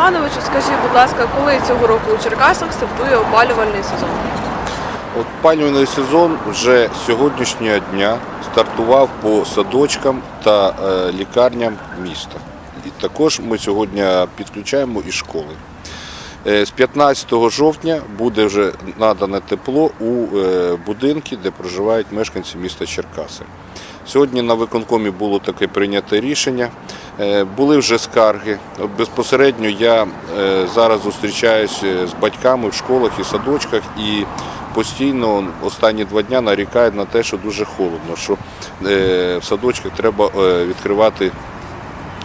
Івановичу, скажіть, будь ласка, коли цього року у Черкасах стартує опалювальний сезон? Опалювальний сезон вже з сьогоднішнього дня стартував по садочкам та е, лікарням міста. І також ми сьогодні підключаємо і школи. Е, З 15 жовтня буде вже надане тепло у е, будинки, де проживають мешканці міста Черкаси. Сьогодні на виконкомі було таке прийняте рішення. Е, Були вже скарги. Безпосередньо я зараз зустрічаюся з батьками в школах і садочках і постійно останні два дні нарікають на те, що дуже холодно, що в садочках треба відкривати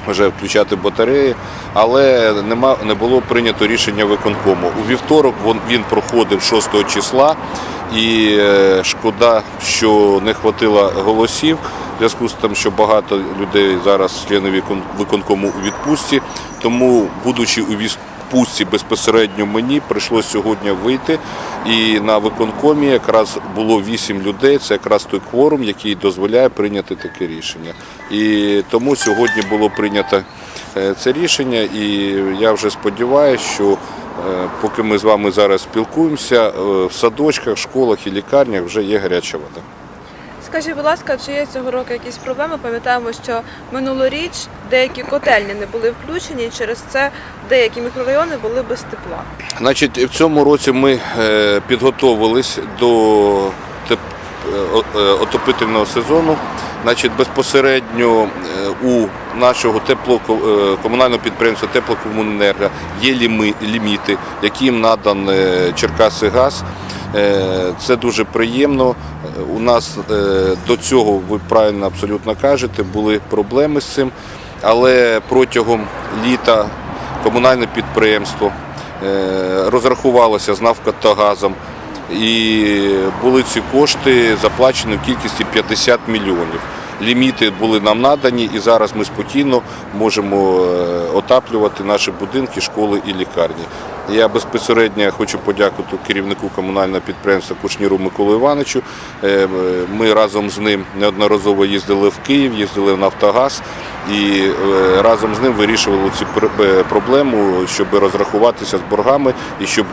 вже включати батареї, але нема, не було прийнято рішення виконкому. У вівторок він, проходив 6 числа, і е, шкода, що не хватило голосів. В зв'язку з тим, що багато людей зараз члени викон- виконкому у відпустці, тому, будучи у відпустці безпосередньо мені, прийшлося сьогодні вийти. І на виконкомі якраз було 8 людей. Це якраз той кворум, який дозволяє прийняти таке рішення. І тому сьогодні було прийнято е, це рішення, і я вже сподіваюся, що е, поки ми з вами зараз спілкуємося, е, в садочках, школах і лікарнях вже є гаряча вода. Скажіть, будь ласка, чи є цього року якісь проблеми? Пам'ятаємо, що минулоріч деякі котельні не були включені, і через це деякі мікрорайони були без тепла. Значить, в цьому році ми е, підготовились до е, е, отопительного сезону. Значить, безпосередньо у нашого тепло комунального підприємства Теплокомуненерго є ліміти, яким надан е, Черкаси газ. Е, Це дуже приємно. У нас е, до цього, ви правильно абсолютно кажете, були проблеми з цим, але протягом літа комунальне підприємство е, розрахувалося з Нафтогазом і були ці кошти заплачені в кількості 50 мільйонів. Ліміти були нам надані, і зараз ми спокійно можемо е, отаплювати наші будинки, школи і лікарні. Я безпосередньо хочу подякувати керівнику комунального підприємства Кушніру Миколу Івановичу. Е, Ми разом з ним неодноразово їздили в Київ, їздили в Нафтогаз і е, разом з ним вирішували цю пр- е, проблему, щоб розрахуватися з боргами і щоб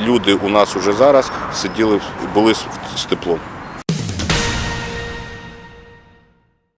люди у нас уже зараз сиділи були з теплом.